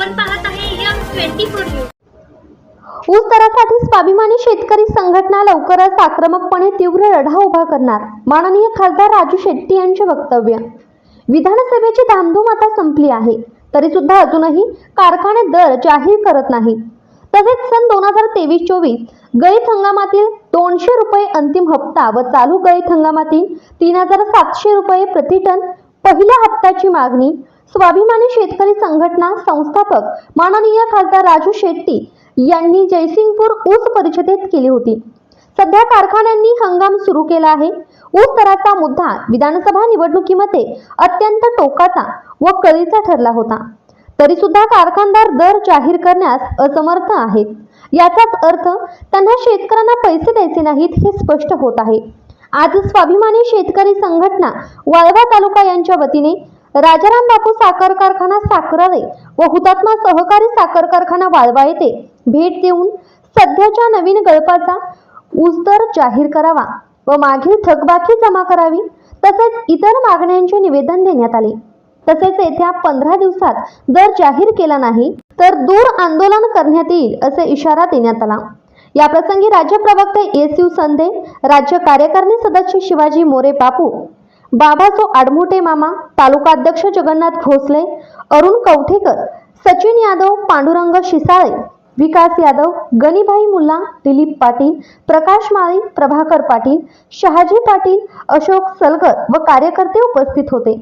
आपण पाहत आहे यम ट्वेंटी फोर न्यूज. ऊस दरासाठी स्वाभिमानी शेतकरी संघटना लवकरच आक्रमकपणे तीव्र लढा उभा करणार माननीय खासदार राजू शेट्टी यांचे वक्तव्य. विधानसभेची धामधूम आता संपली आहे तरी सुद्धा अजूनही कारखाने दर जाहीर करत नाही तसेच सन दोन हजार तेवीस चोवीस गळीत हंगामातील दोनशे रुपये अंतिम हप्ता व चालू गळीत हंगामातील तीन हजार सातशे रुपये प्रतिटन पहिल्या हप्त्याची मागणी स्वाभिमानी शेतकरी संघटना संस्थापक माननीय खासदार राजू शेट्टी यांनी जयसिंगपूर ऊस परिषदेत केली होती. सध्या कारखान्यांनी हंगाम सुरू केला आहे. ऊस दराचा मुद्दा विधानसभा निवडणुकीमध्ये अत्यंत टोकाचा व कळीचा ठरला होता. तरी सुद्धा कारखानदार दर जाहीर करण्यास असमर्थ आहेत. याचाच अर्थ त्यांना शेतकऱ्यांना पैसे द्यायचे नाहीत हे स्पष्ट होत आहे. आज स्वाभिमानी शेतकरी संघटना वाळवा तालुका यांच्या वतीने राजाराम बापू साखर कारखाना साखराळे व हुतात्मा सहकारी साखर कारखाना वाळवा येथे भेट देऊन सध्याच्या नवीन गळपाचा ऊस जाहीर करावा व मागील थकबाकी जमा करावी तसेच इतर मागण्यांचे निवेदन देण्यात आले. तसेच येत्या पंधरा दिवसात दर जाहीर केला नाही तर दूर आंदोलन करण्यात येईल असे इशारा देण्यात आला. या प्रसंगी राज्य प्रवक्ते एस यू. संदे राज्य कार्यकारिणी सदस्य शिवाजी मोरे बापू बाबासो आडमोटे मामा तालुकाध्यक्ष जगन्नाथ भोसले अरुण कवठेकर सचिन यादव पांडुरंग शिसाळे विकास यादव गणिभाई मुल्ला दिलीप पाटील प्रकाश माळी प्रभाकर पाटील शहाजी पाटील अशोक सलगर व कार्यकर्ते उपस्थित होते.